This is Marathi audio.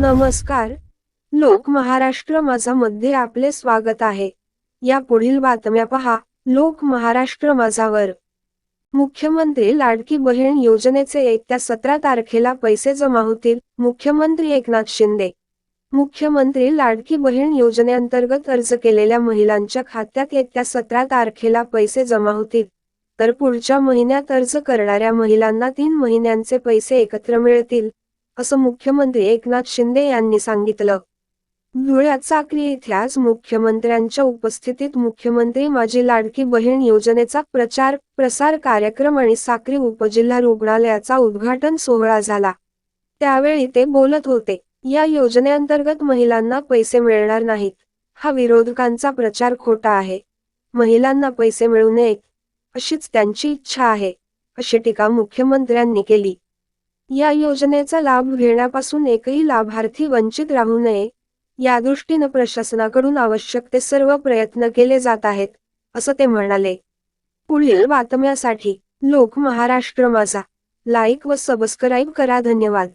नमस्कार. लोक महाराष्ट्र माझा मध्ये आपले स्वागत आहे. या पुढील बातम्या पहा. लोक महाराष्ट्र माझावर. मुख्यमंत्री लाडकी बहीण योजनेचे येत्या सतरा तारखेला पैसे जमा होतील. मुख्यमंत्री एकनाथ शिंदे. मुख्यमंत्री लाडकी बहीण योजनेअंतर्गत अर्ज केलेल्या महिलांच्या खात्यात येत्या सतरा तारखेला पैसे जमा होतील. तर पुढच्या महिन्यात अर्ज करणाऱ्या महिलांना तीन महिन्यांचे पैसे एकत्र मिळतील. असं मुख्यमंत्री एकनाथ शिंदे यांनी सांगितलं. धुळ्यात साक्री येथे आज मुख्यमंत्र्यांच्या उपस्थितीत मुख्यमंत्री माझी लाडकी बहीण योजनेचा प्रचार प्रसार कार्यक्रम आणि साक्री उपजिल्हा रुग्णालयाचा उद्घाटन सोहळा झाला. त्यावेळी ते बोलत होते या योजनेअंतर्गत महिलांना पैसे मिळणार नाहीत. हा विरोधकांचा प्रचार खोटा आहे. महिलांना पैसे मिळू नयेत. अशीच त्यांची इच्छा आहे अशी टीका मुख्यमंत्र्यांनी केली. या योजनेचा लाभ घेण्यापासून एकही लाभार्थी वंचित राहू नये या दृष्टीनं प्रशासनाकडून आवश्यक ते सर्व प्रयत्न केले जात आहेत असं ते म्हणाले. पुढील बातम्यासाठी लोक महाराष्ट्र माझा. लाईक व सबस्क्राईब करा धन्यवाद.